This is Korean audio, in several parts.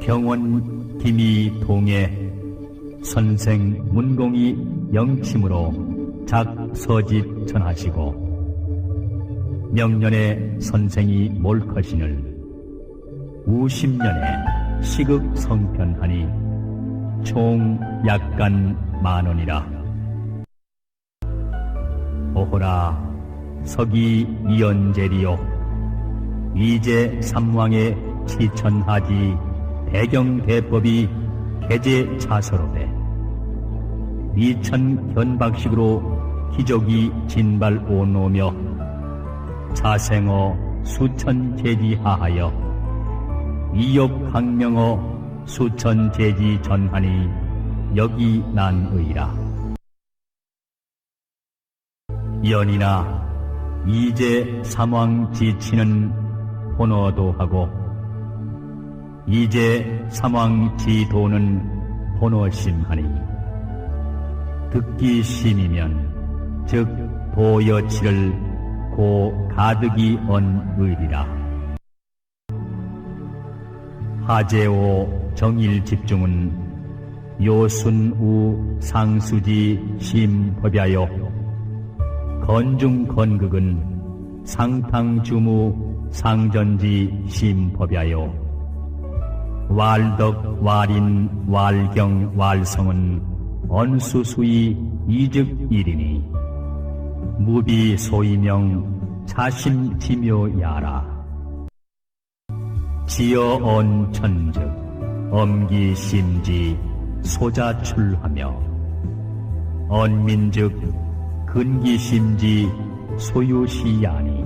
병원 김이 동해 선생 문공이 영침으로 작서집 전하시고 명년에 선생이 몰컷신을 우십년에 시극 성편하니 총 약간 만원이라. 오호라 서기 이연제리요. 이제 삼왕의 치천하지 대경대법이 개제 차서로되 이천 견박식으로 기족이 진발 오노며 자생어 수천 제지하하여 이욕 강명어 수천 제지 전하니 여기 난의라. 연이나 이제 삼왕 지치는 혼어도 하고 이제 삼왕 지도는 혼어심하니 듣기 심이면 즉 도여치를 고 가득이 언의리라. 하제오 정일 집중은 요순우 상수지 심법야요 건중 건극은 상탕주무 상전지 심법야요 왈덕 왈인 왈경 왈성은 언수수이 이즉일이니 무비 소이명 자심지묘야라. 지어언 천즉 엄기심지 소자출하며 언민즉 근기심지 소유시야니.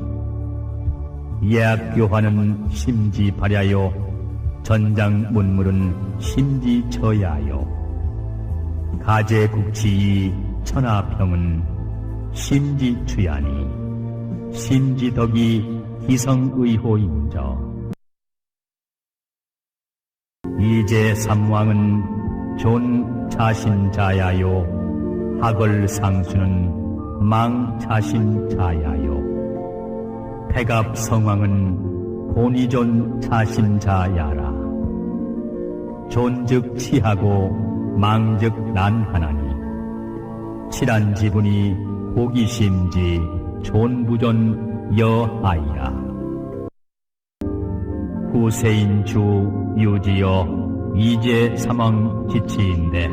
예학교화는 심지 발야요. 전장 문물은 심지 저야요. 가제국치이 천하평은 심지 주야니. 심지덕이 기성의호인저. 이제 삼왕은 존 자신자야요. 학을 상수는 망 자신 자야요. 백압 성왕은 고니존 자신 자야라. 존즉 치하고 망즉 난하나니 칠한 지분이 호기심지 존부존 여아이라. 후세인 주 유지여 이제 사망 지치인데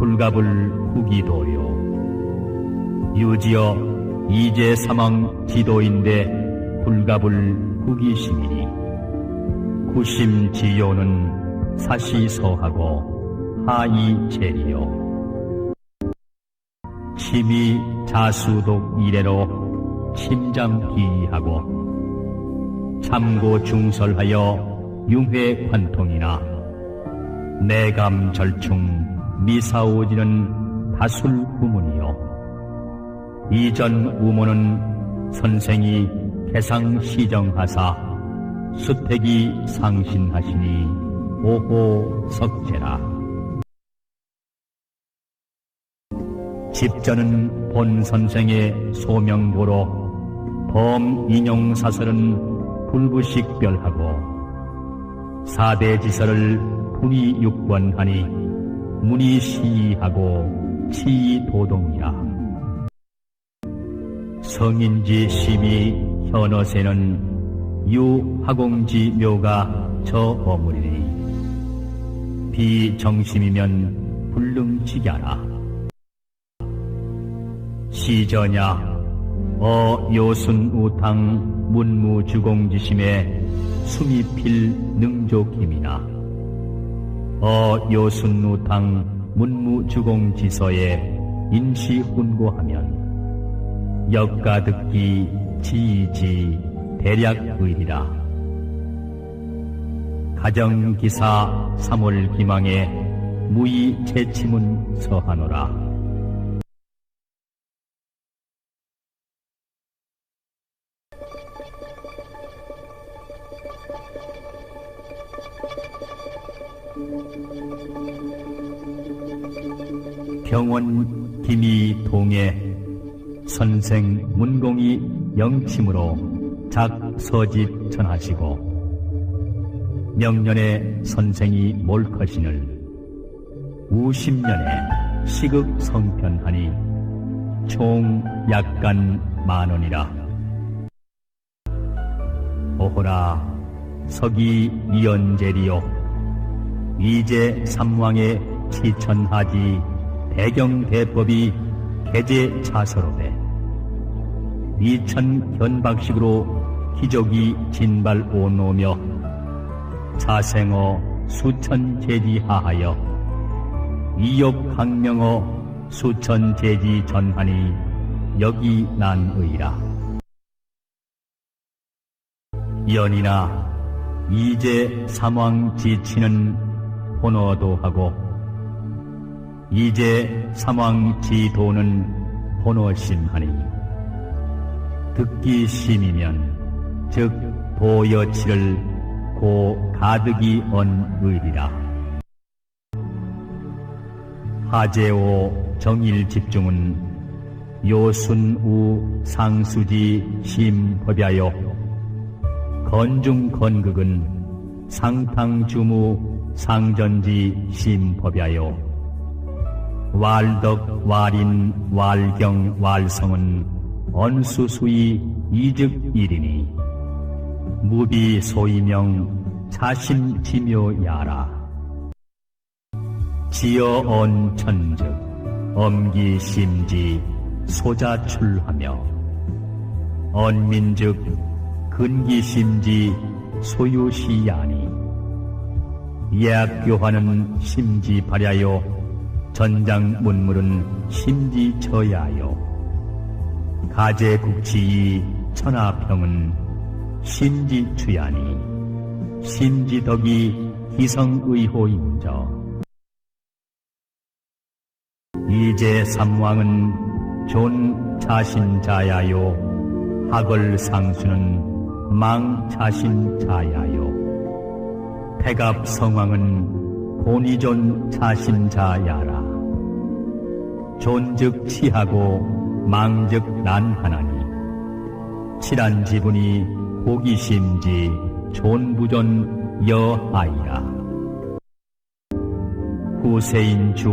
불갑을 후기도요 유지여 이제 사망 지도인데 불갑을 후기심이니 구심지요는 사시서하고 하이제리요. 침이 자수독 이래로 침잠기하고 참고 중설하여 융회 관통이나 내감 절충 미사오지는 다술 후문이요 이전 우문은 선생이 개상 시정하사 수택이 상신하시니 오호 석제라. 집전은 본 선생의 소명고로 범 인용사설은 불부식별하고 사대지설을 분이 육권하니 문이 시하고 치도동이라 성인지 심이 현어세는 유화공지 묘가 저 어물이니. 비정심이면 불능지갸라. 시저냐 어 요순 우탕 문무 주공지심에 숨이 필 능조김이나. 어 요순 우탕 문무 주공지서에 인시 훈고하면 역가듣기 지지 대략의리라. 가정기사 3월 기망에 무의 채침은 서하노라. 병원 김이 동해 선생 문공이 영침으로 작서집 전하시고 명년에 선생이 몰컷신을 우십년에 시극 성편하니 총 약간 만원이라. 오호라 서기 이연제리요. 이제 삼왕의 치천하지 대경대법이 개제 차서로되 이천 현박식으로 기족이 진발 오노며 자생어 수천 제지하하여 이욕 강명어 수천 제지 전하니 여기 난의라. 연이나 이제 삼왕 지치는 혼어도 하고 이제 삼왕 지도는 혼어심하니 듣기 심이면 즉 도여치를 고 가득이 언의리라. 하제오 정일 집중은 요순우 상수지 심법야요 건중 건극은 상탕주무 상전지 심법야요 왈덕 왈인 왈경 왈성은 언수수이 이즉일이니. 무비 소이명 자심지묘야라. 지어언 천즉 엄기심지 소자출하며. 언민즉 근기심지 소유시야니. 예학교화는 심지 발야요 전장 문물은 심지 저야요. 가제국치이 천하평은 심지추야니 심지덕이 기성의호인저. 이제 삼왕은 존 자신자야요. 학을 상수는 망 자신자야요. 태갑 성왕은 고니존 자신자야라 존즉 치하고 망즉 난하나니. 칠한 지분이 호기심지 존부존 여아이라. 후세인 주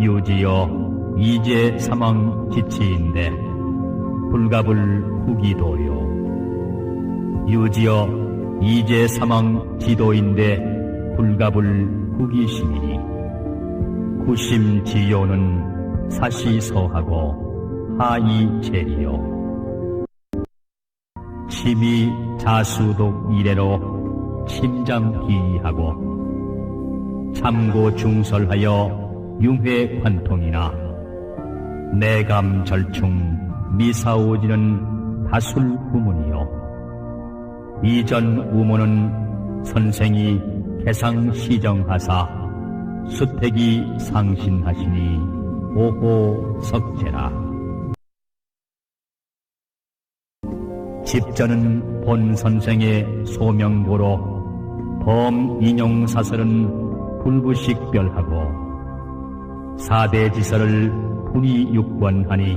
유지여 이제 사망 지치인데 불갑을 후기도요. 유지여 이제 사망 지도인데 불갑을 후기심이니. 구심지요는 사시서하고 하이제리요. 침이 자수독 이래로 침잠기하고 참고 중설하여 융회 관통이나 내감 절충 미사오지는 다술 후문이요. 이전 우문은 선생이 개상 시정하사 수택이 상신하시니 오호 석제라. 집전은 본 선생의 소명고로 범 인용 사설은 불부식별하고 사대 지설을 분이 육권하니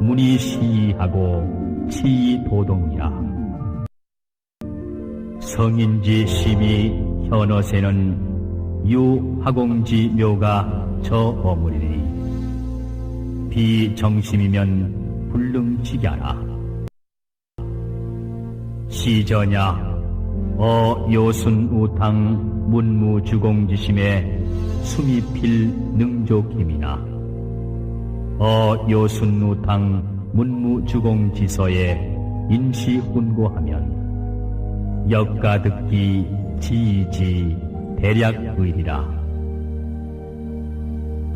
문이 시하고 치도동이라. 성인지 심이 현어세는 유화공지 묘가 저 어물이니 비정심이면 불능지가라. 시저냐 어 요순 우탕 문무 주공지심에 숨이 필 능조김이나. 어 요순 우탕 문무 주공지서에 인시 훈고하면 역가 듣기 지지 대략 의리라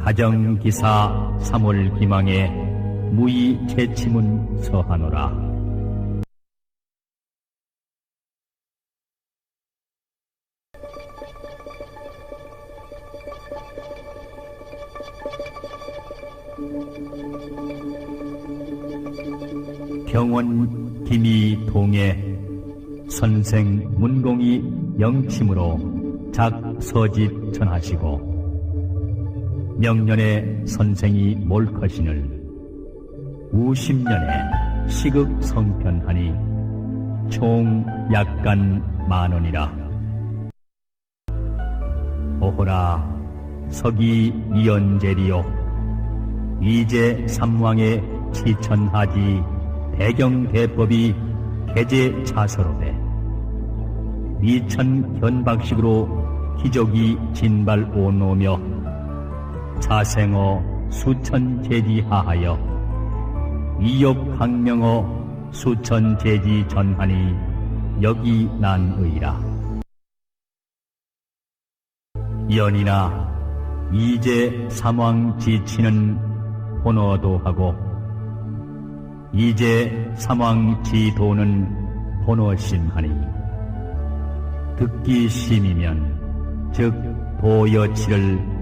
가정기사 3월 기망에 무의 채치문 서하노라. 병원 김이 동해 선생 문공이 영침으로 작서집 전하시고 명년에 선생이 몰컷신을 우십년에 시극 성편하니 총 약간 만원이라. 오호라 서기 이연제리요. 이제 삼왕의 치천하지 대경대법이 개제 차서로되 미천 현박식으로 기적이 진발 오노며 자생어 수천 제지하하여 이욕 강명어 수천 제지 전하니 여기 난의라. 연이나 이제 삼왕 지치는 혼어도 하고 이제 삼왕 지도는 혼어심하니 듣기 심이면 즉 도여치를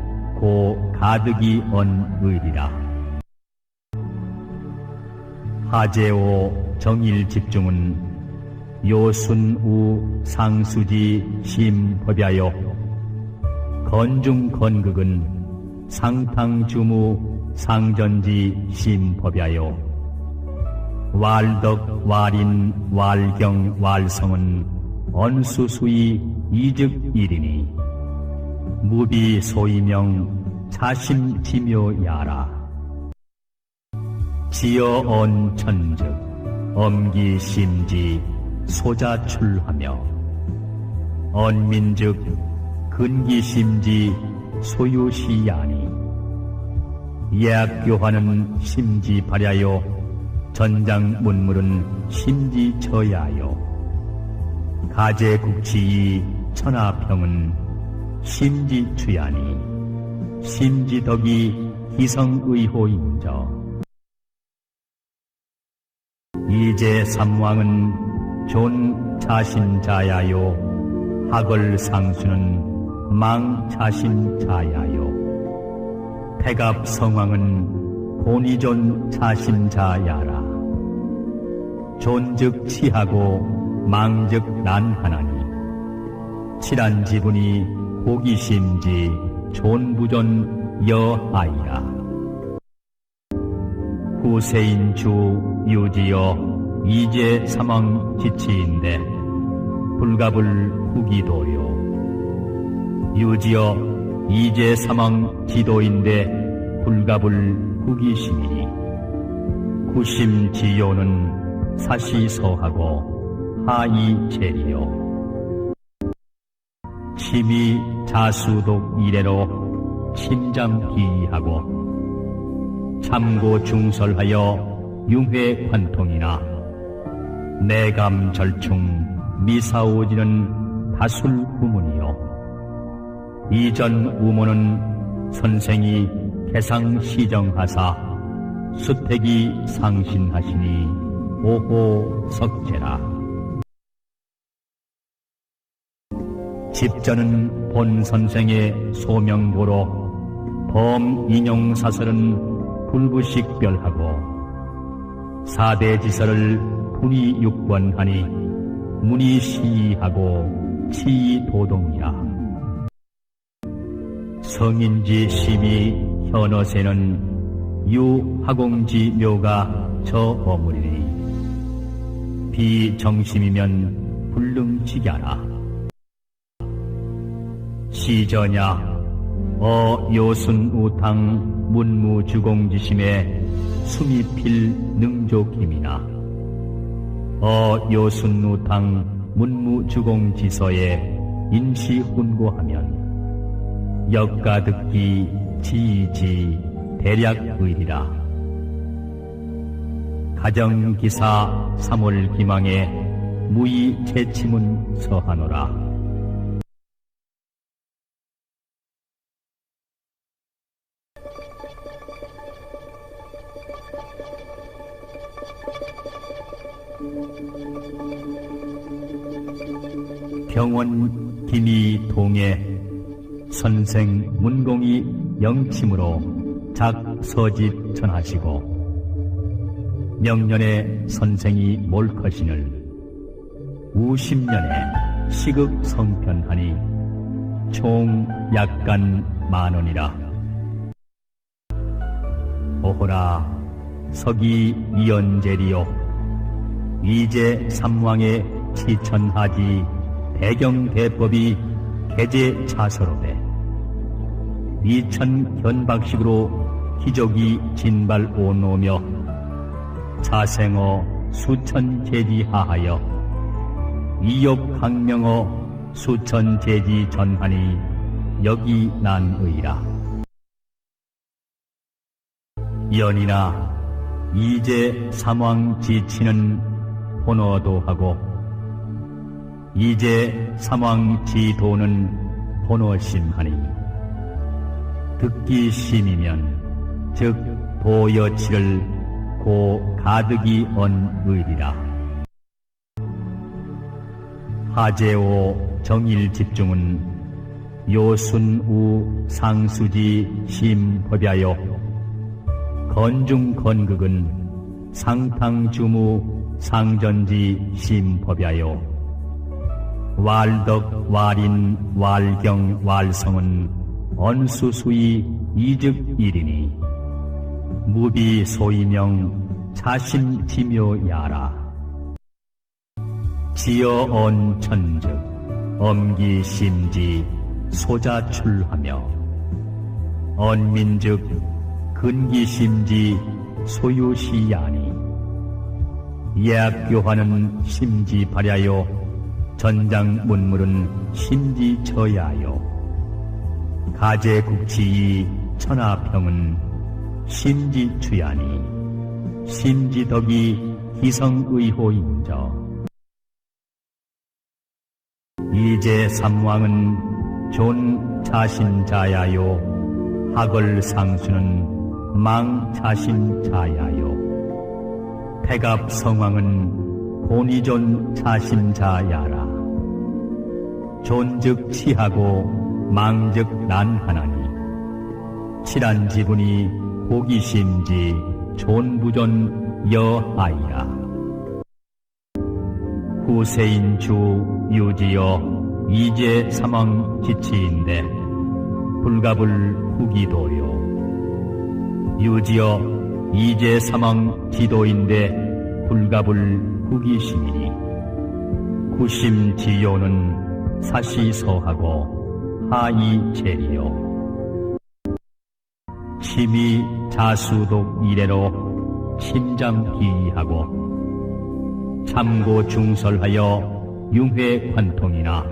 고 가득이 언 의리라. 하제오 정일 집중은 요순우 상수지 심법야요 건중 건극은 상탕주무 상전지 심법야요 왈덕 왈인 왈경 왈성은 언수수이 이즉일이니 무비 소이명 자심지묘야라. 지어언 천즉 엄기심지 소자출하며. 언민즉 근기심지 소유시야니. 예학교화는 심지 발야요 전장 문물은 심지 저야요. 가제국치이 천하평은 심지 주야니 심지덕이 기성의호인저 이제 삼왕은 존 자신자야요. 학을 상수는 망 자신자야요. 태갑 성왕은 곤이존 자신자야라. 존즉 치하고 망즉 난하나니. 칠한 지분이 호기심지 존부존 여아이라. 후세인 주 유지여 이제 사망 지치인데 불갑을 후기도요. 유지여 이제 사망 지도인데 불갑을 후기심이니. 구심지요는 사시서하고 하이체리요. 침이 자수독 이래로 침잠기하고 참고 중설하여 융회 관통이나 내감 절충 미사오지는 다술 후문이요. 이전 우문은 선생이 개상 시정하사 수택이 상신하시니 오호 석제라 집전은 본 선생의 소명고로 범 인용 사설은 불부식별하고 사대 지설을 분이 육권하니 문이 시하고 치도동이라. 성인지 심이 현어세는 유하공지 묘가 저 어물이니. 비정심이면 불능지가라 시저냐? 어 요순 우탕 문무 주공지심에 숨이 필 능조김이나. 어 요순 우탕 문무 주공지서에 인시 훈고하면 역가 듣기 지지 대략 의리라. 가정기사 3월 기망에 무의 채침은 서하노라 병원 김이 동해 선생 문공이 영침으로 작서집 전하시고 명년에 선생이 몰컷신을 우십년에 시극 성편하니 총 약간 만원이라 오호라 서기 이연제리요. 이제 삼왕의 치천하지 배경대법이 개제 차서로되 이천 현박식으로 기적이 진발 오노며 자생어 수천 제지하하여 이욕 강명어 수천 제지 전하니 여기 난의라 연이나 이제 삼왕 지치는 혼어도 하고 이제 삼왕 지도는 혼어심하니 듣기 심이면 즉 도여치를 고 가득이 언의리라. 하제오 정일 집중은 요순우 상수지 심법야요 건중 건극은 상탕주무 상전지 심법야요 왈덕 왈인 왈경 왈성은 언수수이 이즉일이니 무비 소이명 자심지묘야라. 지어언 천즉 엄기심지 소자출하며 언민즉 근기심지 소유시야니. 예학교화는 심지 발야요. 전장 문물은 심지 저야요. 가제국치이 천하평은 심지 추야니. 심지 덕이 희성의호인저. 이제 삼왕은 존 자신자야요. 학을 상수는 망 자신 자야요. 백압 성왕은 본이존 자신자야라. 존즉 치하고 망즉 난하나니. 칠한 지분이 호기심지 존부존 여아이라. 후세인 주 유지여 이제 사망 지치인데 불갑을 후기도요 유지여 이제 사망 지도인데 불갑을 후기심이니 구심 지요는 사시서하고 하이 제리요. 침이 자수독 이래로 심장기하고 참고 중설하여 융회 관통이나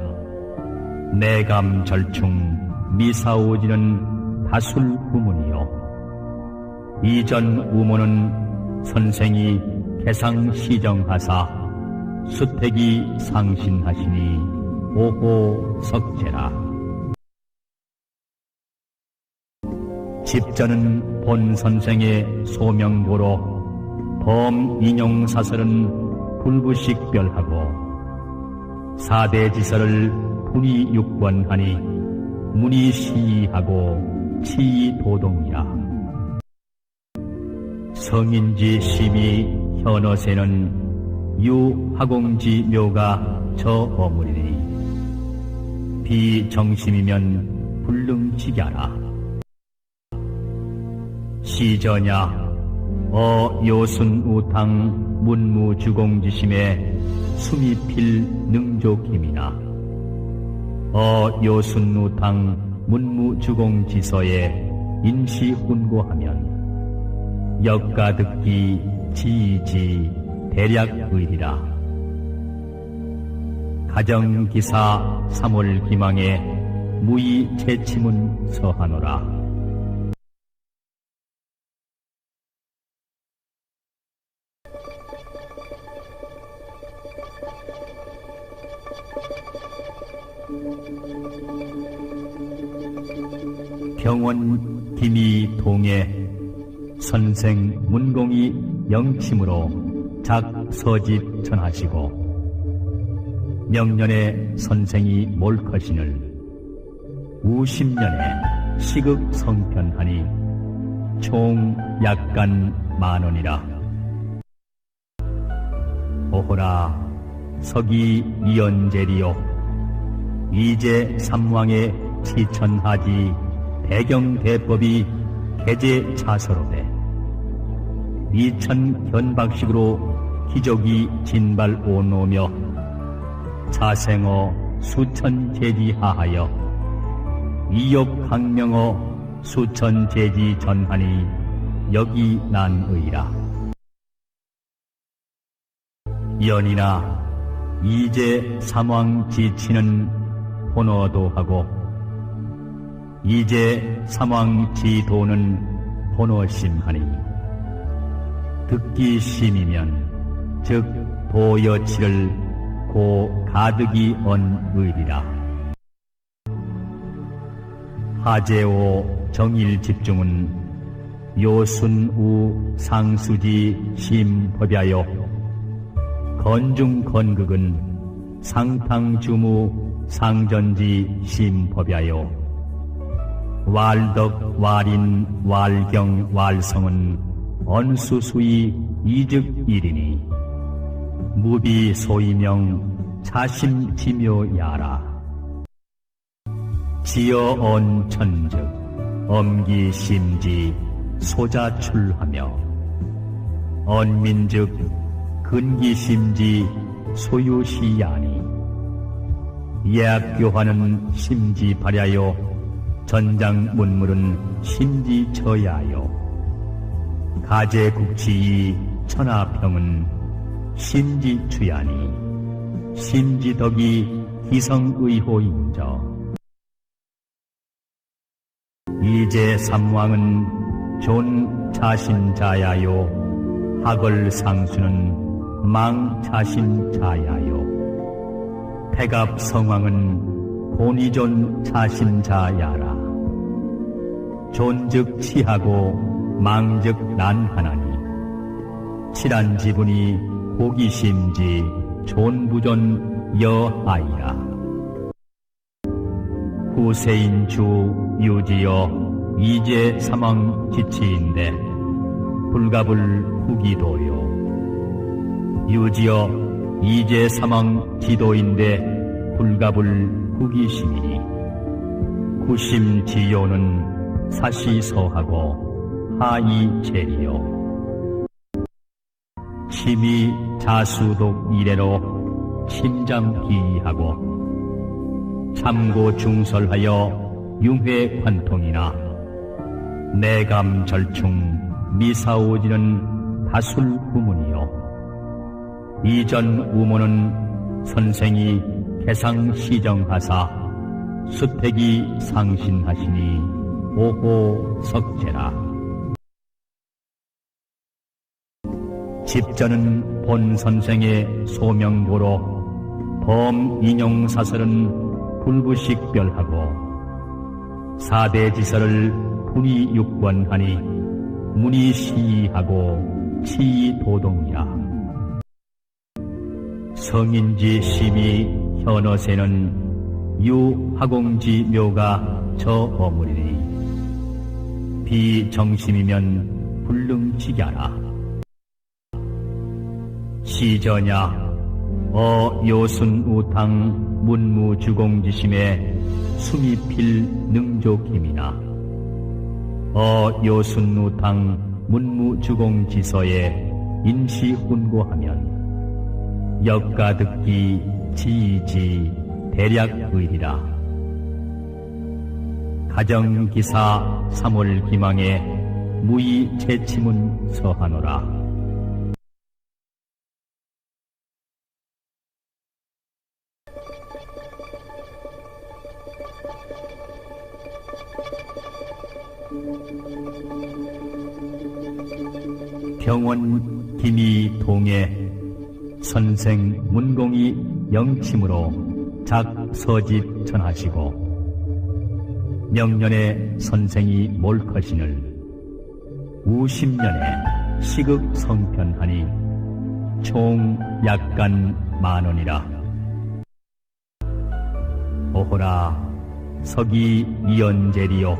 내감 절충 미사오지는 다술 구문이요 이전 우모는 선생이 개상 시정하사 수택이 상신하시니 오호 석제라. 집전은 본 선생의 소명고로 범 인용 사설은 불부식별하고 사대지설을 분이 육권하니 문이 시하고 치도동이라 성인지 심이 현어세는 유하공지 묘가 저 어물이니 비정심이면 불능지갸라. 시저냐 어 요순 우탕 문무 주공지심에 숨이 필 능조김이나. 어 요순 우탕 문무 주공지서에 인시 훈고하면 역가 듣기 지지 대략 의리라. 가정기사 3월 기망에 무의 채침은 서하노라. 병원 김이 동해 선생 문공이 영침으로 작서집 전하시고 명년에 선생이 몰컷신을 우십년에 시극 성편하니 총 약간 만원이라. 오호라 서기 이연제리요. 이제 삼왕의 치천하지 배경대법이 개제 차서로되 이천 현박식으로 기족이 진발 오노며 자생어 수천 제지하하여 이욕 강명어 수천 제지 전하니 여기 난의라. 연이나 이제 삼왕 지치는 혼어도 하고 이제 삼왕 지도는 혼어심하니 듣기 심이면 즉 도여치를 고 가득이 언의리라. 하제오 정일 집중은 요순우 상수지 심법야요 건중 건극은 상탕주무 상전지 심법야요 왈덕 왈인 왈경 왈성은 언수수이 이즉일이니 무비 소이명 자심지묘야라. 지어언 천즉 엄기심지 소자출하며 언민즉 근기심지 소유시야니. 예학교화는 심지 발야요 전장 문물은 심지 저야요 가제국치이 천하평은 심지 추야니 심지덕이 기성의호인저. 이제 삼왕은 존 자신자야요. 학을 상수는 망 자신자야요. 백압 성왕은 본이존 자신자야라. 존즉 치하고 망즉 난하나니. 칠한 지분이 호기심지 존부존 여아이라. 후세인 주 유지여 이제 사망 지치인데 불갑을 후기도요. 유지여 이제 사망 지도인데 불갑을 후기심이니. 구심지요는 사시서하고 하이 제리요. 침이 자수독 이래로 심장기하고 참고 중설하여 융회 관통이나 내감 절충 미사오지는 다술 후문이요. 이전 우문은 선생이 개상 시정하사 수택이 상신하시니 오호 석제라 집전은 본 선생의 소명고로 범 인용 사설은 불부식별하고 사대 지설을 분이 육권하니 문이 시하고 치도동이라. 성인지 심이 현어세는 유하공지 묘가 저 어물이니 비정심이면 불능지야라 시저냐? 어 요순 우탕 문무 주공지심에 수미필 능조김이나. 어 요순 우탕 문무 주공지서에 인시 훈고하면 역가 듣기 지이지 대략 의리라. 가정기사 3월 기망에 무의 채침은 서하노라 병원 김이 동해. 선생 문공이 영침으로 작서집 전하시고 명년에 선생이 몰컷신을 우십년에 시극 성편하니 총 약간 만원이라. 오호라 서기 이연제리요.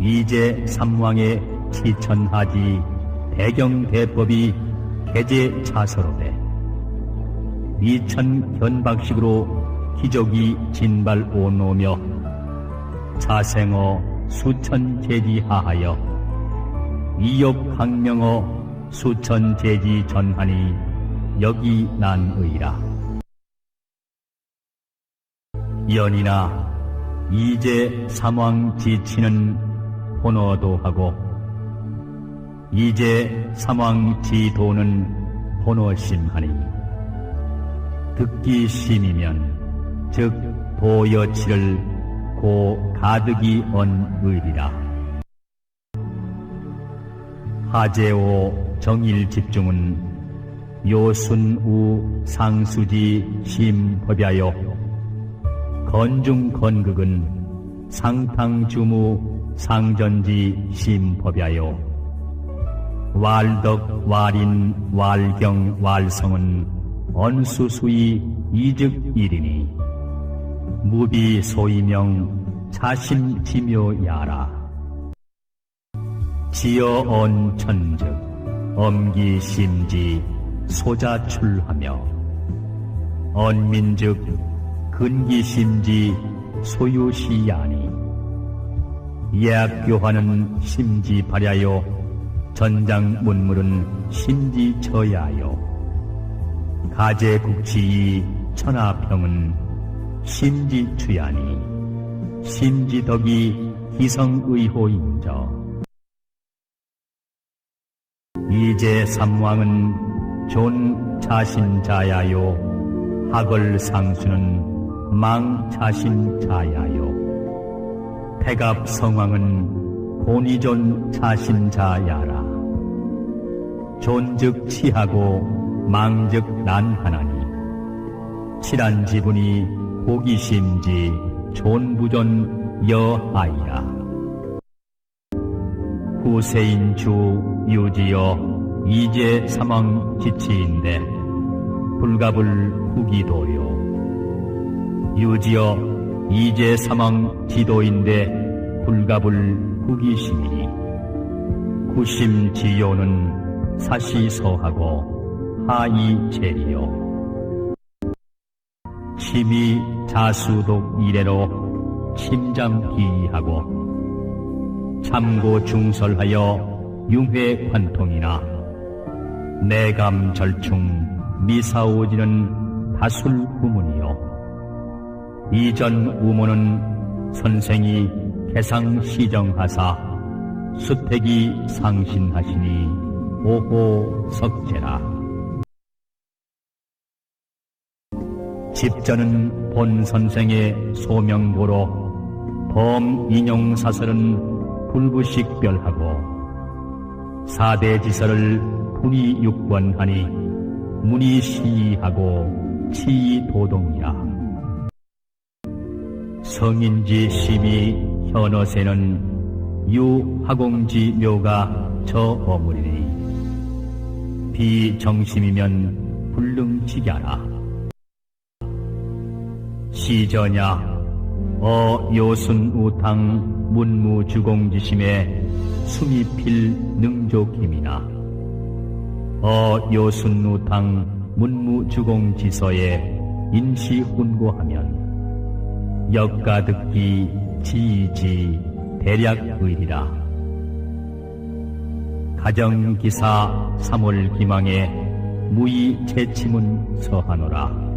이제 삼왕의 치천하지 대경대법이 개제 차서로되 이천 현박식으로 기족이 진발 오노며 자생어 수천 제지하하여 이욕 강명어 수천 제지 전하니 여기 난 의라. 연이나 이제 삼왕 지치는 혼어도 하고 이제 삼왕 지도는 혼어심하니 듣기 심이면 즉 도여치를 고 가득이 언 의리라. 하제오 정일 집중은 요순우 상수지 심법야요 건중 건극은 상탕주무 상전지 심법야요 왈덕 왈인 왈경 왈성은 언수수이 이즉일이니 무비 소이명 자신 지묘야라. 지어언 천즉 엄기 심지 소자출하며 언민즉 근기 심지 소유시야니. 예학교화는 심지 발야요 전장 문물은 심지 저야요. 가제국치이 천하평은 심지 추야니 심지덕이 기성의호인저. 이제 삼왕은 존 자신자야요. 학을 상수는 망 자신자야요. 백압 성왕은 본이존 자신자야라 존즉 치하고 망즉 난하나니. 칠한 지분이 호기심지 존부존 여하이라. 후세인 주 유지여 이제 사망 지치인데 불갑을 후기도요. 유지여 이제 사망 지도인데 불갑을 후기심이니. 구심지요는 사시서하고 하이제리요. 침이 자수독 이래로 침잠기하고 참고 중설하여 융회 관통이나 내감 절충 미사오지는 다술 후문이요. 이전 우문은 선생이 개상 시정하사 수택이 상신하시니 오호 석제라. 집전은 본 선생의 소명고로 범 인용 사설은 불부식별하고 사대 지설을 불이 육권하니 문이 시하고 치도동이라. 성인지 심이 현어세는 유하공지 묘가 저 어물이니 비정심이면 불능지갸라. 시저냐 어 요순 우탕 문무 주공지심에 숨이 필 능조김이나. 어 요순 우탕 문무 주공지서에 인시 훈고하면 역가 듣기 지지 대략 의리라 가정기사 3월 기망에 무의 채침은 서하노라